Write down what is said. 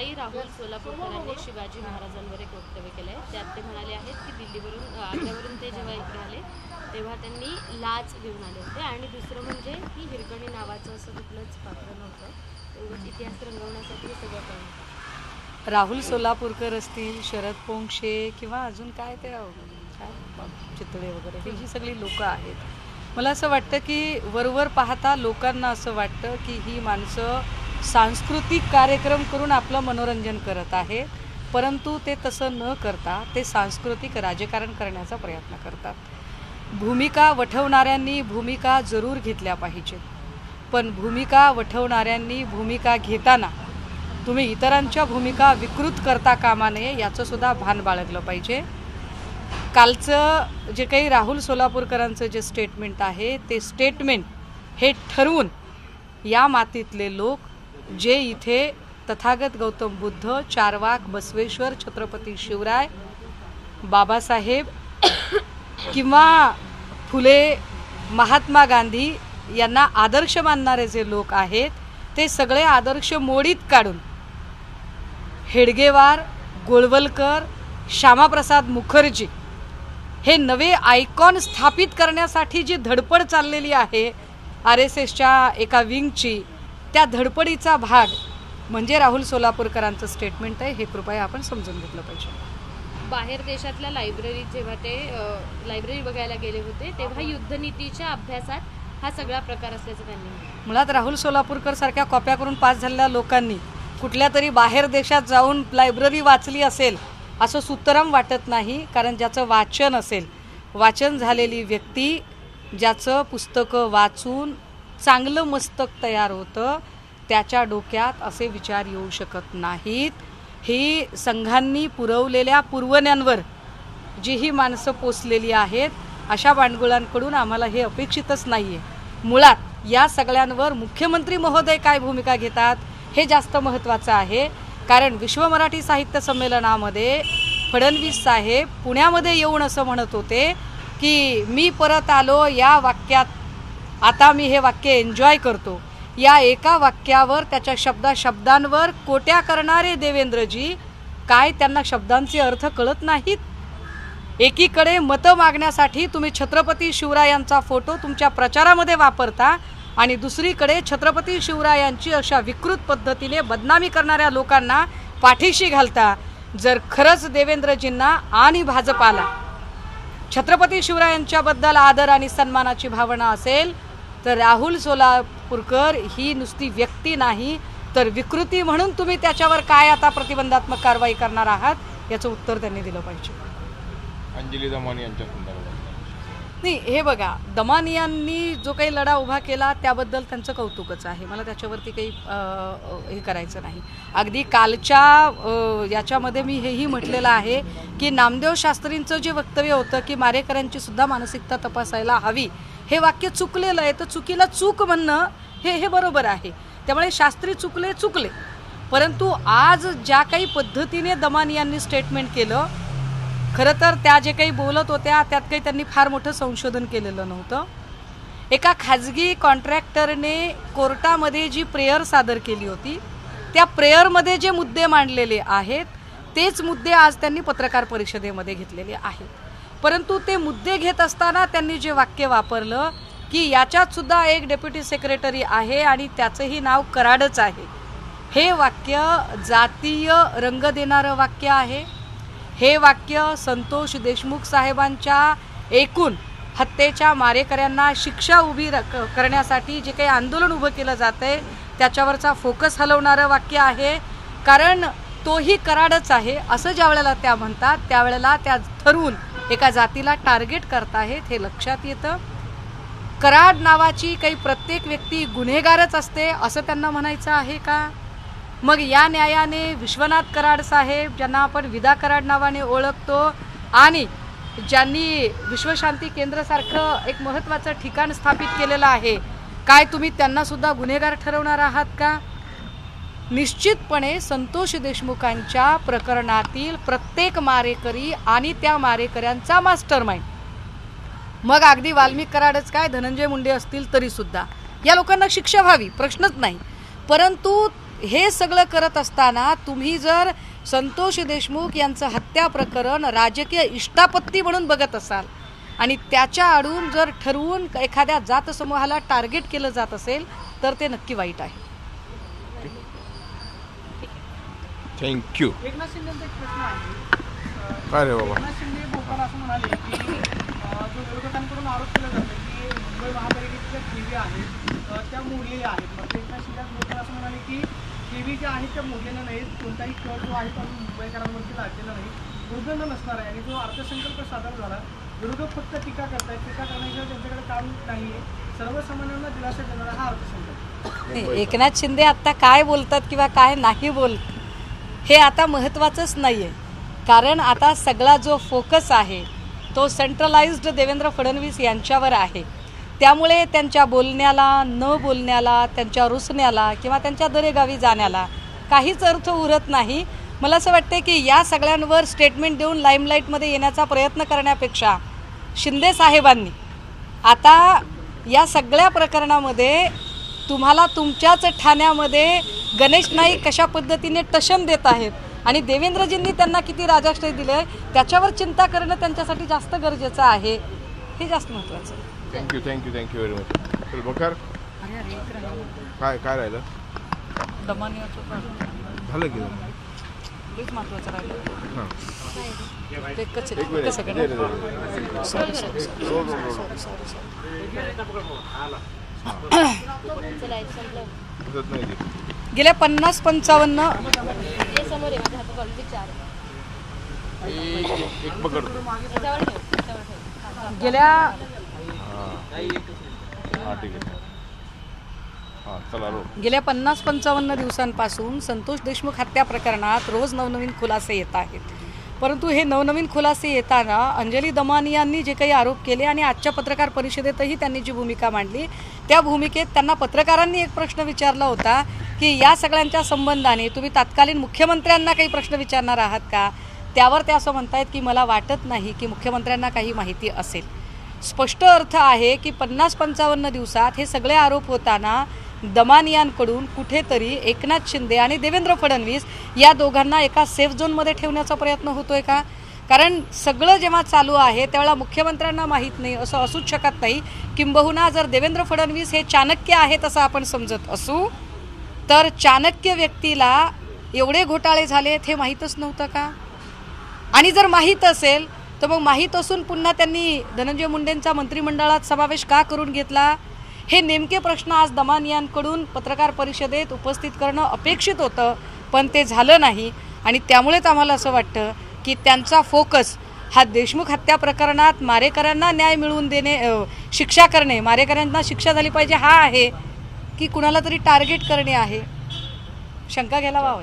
आताही राहुल सोलापूरकरांनी शिवाजी महाराजांवर एक वक्तव्य आहे त्यात ते म्हणाले आहेत की दिल्लीवरून आग्र्यावरून ते जेव्हा इकडे आले तेव्हा त्यांनी लाच घेऊन आले होते. आणि दुसरं म्हणजे की हिरकणी नावाचं असं कुठलंच पात्र नव्हतं. तेवढंच इतिहास रंगवण्यासाठी हे सगळं करणं राहुल सोलापूरकर असतील शरद पोंक्षे किंवा अजून काय ते काय चितळे वगैरे ही जी सगळी लोकं आहेत. मला असं वाटतं की वरवर पाहता लोकांना असं वाटतं की ही माणसं सांस्कृतिक कार्यक्रम करून आपलं मनोरंजन करत आहे. परंतु ते तसं न करता ते सांस्कृतिक राजकारण करण्याचा प्रयत्न करतात. भूमिका वठवणाऱ्यांनी भूमिका जरूर घेतल्या पाहिजेत. पण भूमिका वठवणाऱ्यांनी भूमिका घेताना तुम्ही इतरांच्या भूमिका विकृत करता कामा नये याचंसुद्धा भान बाळगलं पाहिजे. कालचं जे काही राहुल सोलापूरकरांचं जे स्टेटमेंट आहे ते स्टेटमेंट हे ठरवून या मातीतले लोक जे इथे तथागत गौतम बुद्ध चारवाक बसवेश्वर छत्रपती शिवराय बाबासाहेब किंवा फुले महात्मा गांधी यांना आदर्श मानणारे जे लोक आहेत ते सगळे आदर्श मोडीत काढून हेडगेवार गोळवलकर श्यामाप्रसाद मुखर्जी हे नवे आयकॉन स्थापित करण्यासाठी जी धडपड चाललेली आहे आर एस एसच्या एका विंगची त्या धडपडीचा भाग म्हणजे राहुल सोलापूरकरांचं स्टेटमेंट आहे हे कृपया आपण समजून घेतलं पाहिजे बाहेर देशातल्या लायब्ररीत जेव्हा ते लायब्ररी बघायला गेले होते तेव्हा युद्धनीतीच्या अभ्यासात हा सगळा प्रकार असल्याचं त्यांनी. मुळात राहुल सोलापूरकर सारख्या कॉप्या करून पास झालेल्या लोकांनी कुठल्या तरी बाहेर देशात जाऊन लायब्ररी वाचली असेल असं सुतराम वाटत नाही कारण ज्याचं वाचन असेल वाचन झालेली व्यक्ती ज्याचं पुस्तकं वाचून चांगलं मस्तक तयार होतं. त्याच्या डोक्यात असे विचार येऊ शकत नाहीत. ही संघांनी पुरवलेल्या पुरवण्यांवर जी ही माणसं पोचलेली आहेत. अशा भांडगुळांकडून आम्हाला हे अपेक्षितच नाही आहे मुळात या सगळ्यांवर मुख्यमंत्री महोदय काय भूमिका घेतात हे जास्त महत्त्वाचं आहे. कारण विश्व मराठी साहित्य संमेलनामध्ये फडणवीस साहेब पुण्यामध्ये येऊन असं म्हणत होते की मी परत आलो या वाक्यात आता मी हे वाक्य एन्जॉय करतो. या एका वाक्यावर त्याच्या शब्दा शब्दांवर कोट्या करणारे देवेंद्रजी काय त्यांना शब्दांचे अर्थ कळत नाहीत? एकीकडे मतं मागण्यासाठी तुम्ही छत्रपती शिवरायांचा फोटो तुमच्या प्रचारामध्ये वापरता आणि दुसरीकडे छत्रपती शिवरायांची अशा विकृत पद्धतीने बदनामी करणाऱ्या लोकांना पाठीशी घालता जर खरंच देवेंद्रजींना आणि भाजपाला. छत्रपती शिवरायांच्याबद्दल आदर आणि सन्मानाची भावना असेल तर राहुल सोलापूरकर ही नुसती व्यक्ती नाही तर विकृती म्हणून तुम्ही त्याच्यावर काय आता प्रतिबंधात्मक कारवाई करणार आहात याचं उत्तर त्यांनी दिलं पाहिजे. अंजली दमानी यांच्या संदर्भात. नाही हे बघा दमानियांनी जो काही लढा उभा केला त्याबद्दल त्यांचं कौतुकच आहे. मला त्याच्यावरती काही हे करायचं नाही. अगदी कालच्या याच्यामध्ये मी हेही म्हटलेलं आहे की नामदेव शास्त्रींचं जे वक्तव्य होतं की मारेकऱ्यांची सुद्धा मानसिकता तपासायला हवी हे वाक्य चुकलेलं आहे तर चुकीला चूक म्हणणं हे हे बरोबर आहे. त्यामुळे शास्त्री चुकले चुकले. परंतु आज ज्या काही पद्धतीने दमानियांनी स्टेटमेंट केलं खरं तर त्या जे काही बोलत होत्या त्यात काही त्यांनी फार मोठं संशोधन केलेलं नव्हतं. एका खाजगी कॉन्ट्रॅक्टरने कोर्टामध्ये जी प्रेयर सादर केली होती त्या प्रेयरमध्ये जे मुद्दे मांडलेले आहेत तेच मुद्दे आज त्यांनी पत्रकार परिषदेमध्ये घेतलेले आहेत. परंतु ते मुद्दे घेत असताना त्यांनी जे वाक्य वापरलं की याच्यात सुद्धा एक डेप्युटी सेक्रेटरी आहे आणि त्याचंही नाव कराडच आहे. हे वाक्य जातीय रंग देणारं वाक्य आहे. हे वाक्य संतोष देशमुख साहेबांच्या एकूण हत्येच्या मारेकऱ्यांना शिक्षा उभी र- क- करण्यासाठी जे काही आंदोलन उभं केलं जातं आहे त्याच्यावरचा फोकस हलवणारं वाक्य आहे. कारण तोही कराडच आहे असं ज्या वेळेला त्या म्हणतात त्यावेळेला त्या ठरवून एका जातीला टार्गेट करताहेत हे लक्षात येतं. कराड नावाची काही प्रत्येक व्यक्ती गुन्हेगारच असते असं त्यांना म्हणायचं आहे का? मग या न्यायाने विश्वनाथ कराड साहेब ज्यांना आपण विदा कराड नावाने ओळखतो आणि ज्यांनी विश्वशांती केंद्रसारखं एक महत्त्वाचं ठिकाण स्थापित केलेलं आहे काय तुम्ही त्यांनासुद्धा गुन्हेगार ठरवणार आहात का? निश्चितपणे संतोष देशमुखांच्या प्रकरणातील प्रत्येक मारेकरी आणि त्या मारेकऱ्यांचा मास्टर माइंड मग अगदी वाल्मिक कराडच काय धनंजय मुंडे असतील तरी सुद्धा या लोकांना शिक्षा व्हावी प्रश्नच नाही. परंतु हे सगळं करत असताना तुम्ही जर संतोष देशमुख यांचं हत्या प्रकरण राजकीय इष्टापत्ती म्हणून बघत असाल आणि त्याच्या आडून जर ठरवून एखाद्या जातसमूहाला टार्गेट केलं जात असेल तर ते नक्की वाईट आहे. थँक्यू एकनाथ शिंदेचा एक प्रश्न आहे. काय रे बाबा? एकनाथ शिंदे बोलताना असं म्हणाले की अं, जो विरोधकांकडून आरोप केला जातो की मुंबई महापालिकेच्या ठेवी आहेत त्या मोडलेल्या आहेत. मग एकनाथ शिंदे आज बोलताना असं म्हणाले की ठेवी ज्या आहेत त्या मोडलेल्या नाहीत. कोणताही कर जो आहे तो मुंबईकरांवरती नाही. दुर्गंध नसणार आहे आणि जो अर्थसंकल्प सादर झाला विरोधक फक्त टीका करतायत. टीका करण्याशिवाय त्यांच्याकडे काम नाही आहे सर्वसामान्यांना दिलासा देणारा हा अर्थसंकल्प. एकनाथ शिंदे आत्ता काय बोलतात किंवा काय नाही बोल हे आता महत्त्वाचंच नाही आहे कारण आता सगळा जो फोकस आहे तो सेंट्रलाइज्ड देवेंद्र फडणवीस यांच्यावर आहे. त्यामुळे त्यांच्या बोलण्याला न बोलण्याला त्यांच्या रुसण्याला किंवा त्यांच्या दरेगावी जाण्याला काहीच अर्थ उरत नाही. मला असं वाटते की या सगळ्यांवर स्टेटमेंट देऊन लाईमलाईटमध्ये येण्याचा प्रयत्न करण्यापेक्षा शिंदे साहेबांनी आता या सगळ्या प्रकरणामध्ये तुम्हाला तुमच्याच ठाण्यामध्ये गणेश नाईक कशा पद्धतीने टशन देत आहेत? आणि देवेंद्रजींनी त्यांना किती राजाश्रय दिले त्याच्यावर चिंता करणं त्यांच्यासाठी जास्त गरजेचं आहे. हे जास्त महत्त्वाचं आहे. Thank you thank you thank you very much बकर काय काय राहिलं? झालं की हेच महत्त्वाचं राहिलं. गेल्या पन्नास पंचावन्न गेल्या गेल्या पन्नास पंचावन्न दिवसांपासून संतोष देशमुख हत्या प्रकरणात रोज नवनवीन खुलासे येत आहेत. परंतु हे नवनवीन खुलासे येताना अंजली दमानी यांनी जे काही आरोप केले आणि आजच्या पत्रकार परिषदेतही त्यांनी जी भूमिका मांडली त्या भूमिकेत त्यांना पत्रकारांनी एक प्रश्न विचारला होता की या सगळ्यांच्या संबंधाने तुम्ही तत्कालीन मुख्यमंत्र्यांना काही प्रश्न विचारणार आहात का? त्यावर ते असं म्हणतायत की मला वाटत नाही की मुख्यमंत्र्यांना काही माहिती असेल. स्पष्ट अर्थ आहे की पन्नास पंचावन्न दिवसात हे सगळे आरोप होताना दमानियांकडून कुठेतरी एकनाथ शिंदे आणि देवेंद्र फडणवीस या दोघांना एका सेफ झोनमध्ये ठेवण्याचा प्रयत्न होतोय का? कारण सगळं जेव्हा चालू आहे त्यावेळेला मुख्यमंत्र्यांना माहीत नाही असं असूच शकत नाही. किंबहुना जर देवेंद्र फडणवीस हे चाणक्य आहेत असं आपण समजत असू तर चाणक्य व्यक्तीला एवढे घोटाळे झालेत हे माहीतच नव्हतं का? आणि जर माहीत असेल तर मग माहीत असून पुन्हा त्यांनी धनंजय मुंडेंचा मंत्रिमंडळात समावेश का करून घेतला? हे नेमके प्रश्न आज दमानियांकडून पत्रकार परिषदेत उपस्थित करणं अपेक्षित होतं पण ते झालं नाही. आणि त्यामुळेच आम्हाला असं वाटतं की त्यांचा फोकस हा देशमुख हत्या प्रकरणात मारेकऱ्यांना न्याय मिळवून देणे शिक्षा करणे मारेकऱ्यांना शिक्षा झाली पाहिजे हा आहे. की कुणाला तरी टार्गेट करणे आहे. शंका घ्यायला व्हावं